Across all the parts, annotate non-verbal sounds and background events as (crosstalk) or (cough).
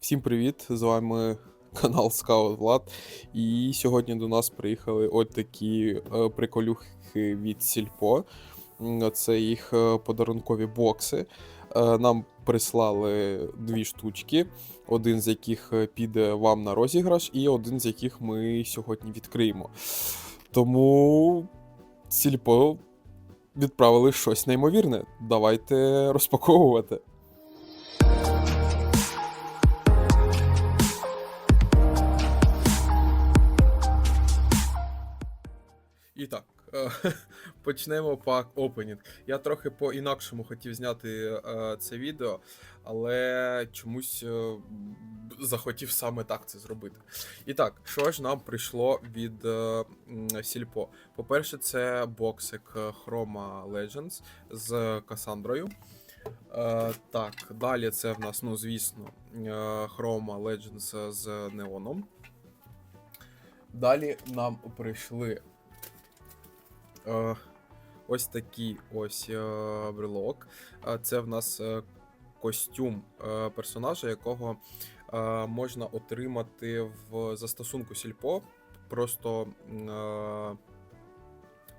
Всім привіт! З вами канал Скаут Влад. І сьогодні до нас приїхали от такі е, приколюхи від Сільпо. Це їх е, подарункові бокси. Е, Нам прислали дві штучки, один з яких піде вам на розіграш, і один з яких ми сьогодні відкриємо. Тому Сільпо відправили щось неймовірне. Давайте розпаковувати. (laughs) почнемо пак опенінг. Я трохи по-інакшому хотів зняти е, це відео, але чомусь е, захотів саме так це зробити. І так, що ж нам прийшло від е, Сільпо? По-перше, це боксик Chroma Legends з Касандрою. Е, так, далі це в нас, ну, звісно, Chroma Legends з Неоном. Далі нам прийшли ось такий ось е, брелок. Е, Це в нас е, костюм е, персонажа, якого е, можна отримати в застосунку Сільпо. Просто е,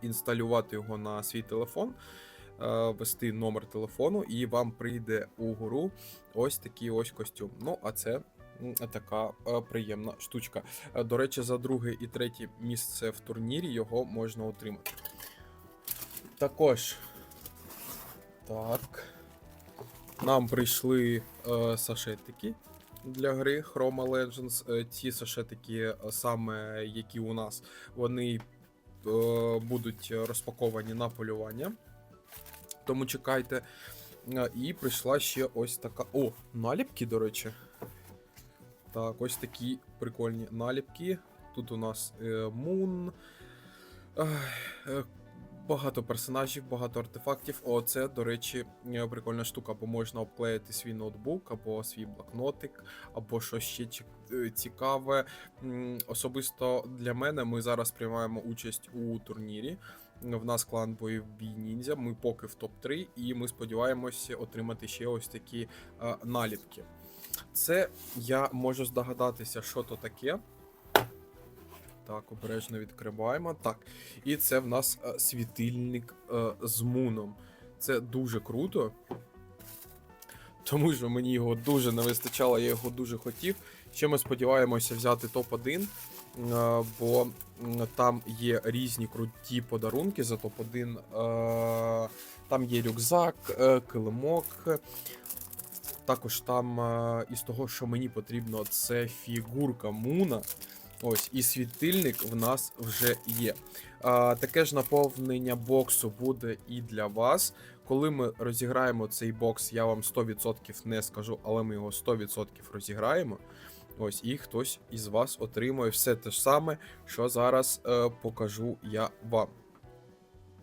інсталювати його на свій телефон, е, ввести номер телефону, і вам прийде у гру ось такий ось костюм. Ну, а це. Така е, приємна штучка. Е, До речі, за друге і третє місце в турнірі його можна отримати. Також. Так. Нам прийшли е, сашетики для гри Chroma Legends. Е, ці сашетики, саме які у нас, вони е, будуть розпаковані на полювання. Тому чекайте. І прийшла ще ось така. О, наліпки, до речі. Так, ось такі прикольні наліпки. Тут у нас е, Мун. Е, багато персонажів, багато артефактів. О, це, до речі, е, прикольна штука, бо можна обклеїти свій ноутбук, або свій блокнотик, або щось ще е, цікаве. Особисто для мене ми зараз приймаємо участь у турнірі. В нас клан бойовий ніндзя. Ми поки в топ-3, і ми сподіваємося отримати ще ось такі е, наліпки. Це я можу здогадатися, що то таке. Так, обережно відкриваємо. Так. І це в нас е, світильник е, з муном. Це дуже круто. Тому що мені його дуже не вистачало, я його дуже хотів. Ще ми сподіваємося взяти топ-1, е, бо там є різні круті подарунки за топ-1. Е, Там є рюкзак, килимок. Також там е, із того, що мені потрібно, це фігурка Муна. Ось, і світильник в нас вже є. А, таке ж наповнення боксу буде і для вас. Коли ми розіграємо цей бокс, я вам 100% не скажу, але ми його 100% розіграємо. Ось, і хтось із вас отримує все те ж саме, що зараз е, покажу я вам.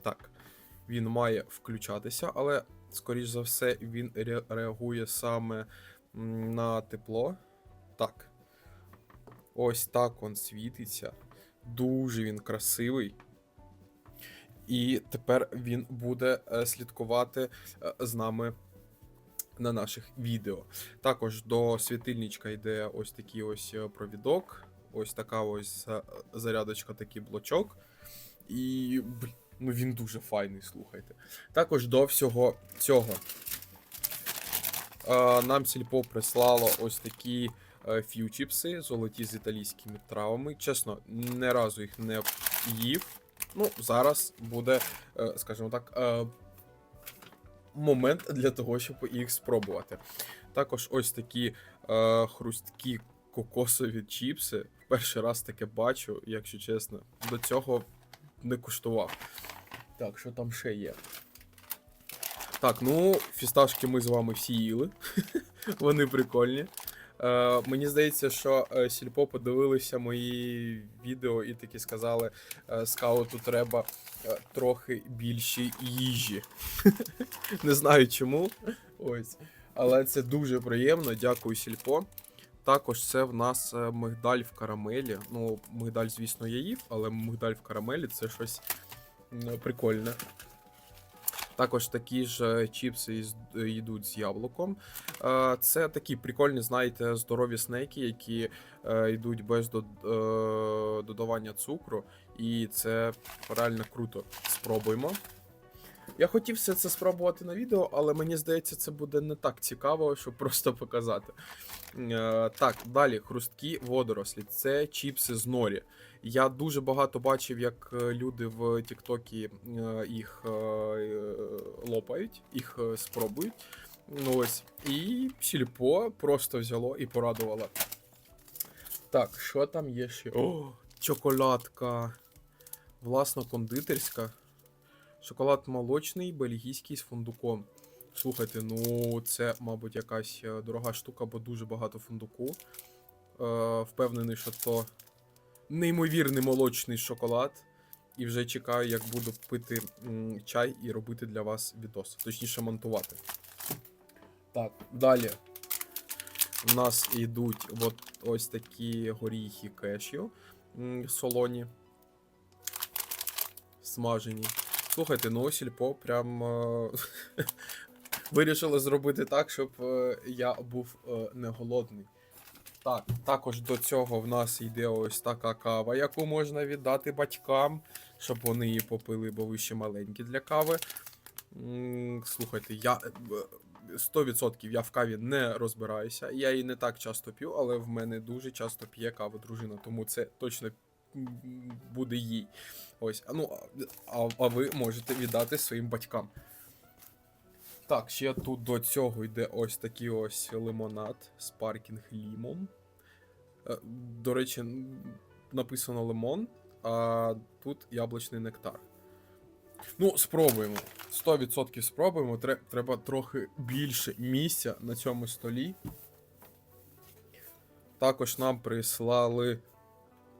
Так, він має включатися, але, скоріш за все, він ре- реагує саме на тепло. Так. Ось так він світиться. Дуже він красивий. І тепер він буде е, слідкувати е, з нами на наших відео. Також до світильничка йде ось такий ось е, провідок, ось така ось зарядочка, такий блочок. І ну він дуже файний, слухайте. Також до всього цього нам сільпо прислало ось такі е, фьючіпси, золоті з італійськими травами. Чесно, не разу їх не їв. Ну, зараз буде, е, скажімо так, е, момент для того, щоб їх спробувати. Також ось такі хрусткі кокосові чіпси. Перший раз таке бачу, якщо чесно. До цього не куштував. Так, що там ще є? Так, ну, фісташки ми з вами всі їли. (laughs) Вони прикольні. Е, мені здається, що е, Сільпо подивилися мої відео і таки сказали: е, скауту треба е, трохи більше їжі. (laughs) Не знаю чому. Ось. Але це дуже приємно. Дякую, Сільпо. Також це в нас е, мигдаль в карамелі. Ну, мигдаль, звісно, я але мигдаль в карамелі це щось прикольне. Також такі ж е, чіпси йдуть з яблуком. Е, Це такі прикольні, знаєте, здорові снеки, які йдуть без додавання цукру. І це реально круто. Спробуємо. Я хотів все це спробувати на відео, але мені здається, це буде не так цікаво, щоб (laughs) просто показати. Е, так, далі хрусткі водорослі. Це чіпси з норі. Я дуже багато бачив, як е, люди в Тіктокі е, їх е, лопають, їх спробують. Ну ось. І сільпо просто взяло і порадувало. Так, що там є ще? О, чоколадка. Власно, кондитерська. Шоколад молочний, бельгійський з фундуком. Слухайте, ну це, мабуть, якась е, дорога штука, бо дуже багато фундуку. Е, впевнений, що то неймовірний молочний шоколад. І вже чекаю, як буду пити м, чай і робити для вас відос. Точніше, монтувати. Так, далі. У нас йдуть от ось такі горіхи кешю солоні. Смажені. Слухайте, ну сільпо прям е, (laughs) вирішили зробити так, щоб е, я був е, не голодний. Так, також до цього в нас йде ось така кава, яку можна віддати батькам, щоб вони її попили, бо ви ще маленькі для кави. Слухайте, я е, е, 100% я в каві не розбираюся. Я її не так часто п'ю, але в мене дуже часто п'є каву дружина, тому це точно буде їй. Ось, ну, а, а ви можете віддати своїм батькам. Так, ще тут до цього йде ось такий ось лимонад Sparking Lemon. Е, До речі, написано лимон, а тут яблучний нектар. Ну, спробуємо. 100% спробуємо. Треба трохи більше місця на цьому столі. Також нам прислали.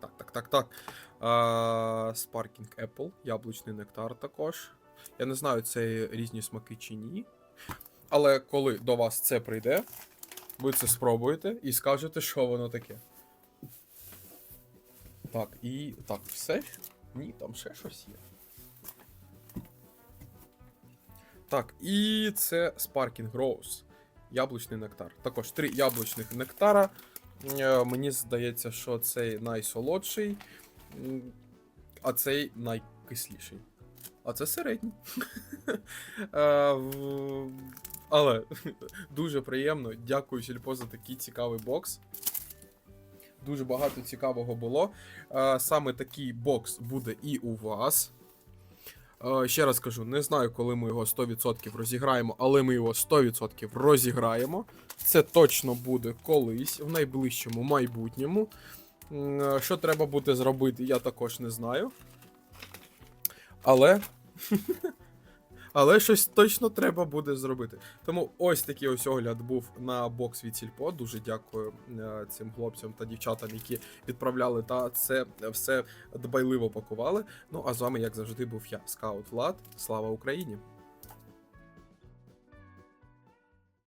Так, так, так, так. Sparking Apple, яблучний нектар також. Я не знаю, це різні смаки чи ні. Але коли до вас це прийде, ви це спробуєте і скажете, що воно таке. Так, і. Так, все? Ні, там ще щось є. Так, і це Sparking Rose. Яблучний нектар. Також три яблучних нектара. Е, Мені здається, що цей найсолодший, а цей найкисліший. А це середній. (laughs) Е, Але (laughs) дуже приємно. Дякую, Сільпо, за такий цікавий бокс. Дуже багато цікавого було. Е, Саме такий бокс буде і у вас. Е, Ще раз кажу, не знаю, коли ми його 100% розіграємо, але ми його 100% розіграємо. Це точно буде колись, в найближчому майбутньому. Е, Що треба буде зробити, я також не знаю. Але. (laughs) Але щось точно треба буде зробити. Тому ось такий ось огляд був на бокс від Сільпо. Дуже дякую е, цим хлопцям та дівчатам, які відправляли та це все дбайливо пакували. Ну а з вами, як завжди, був я, Скаут Влад. Слава Україні!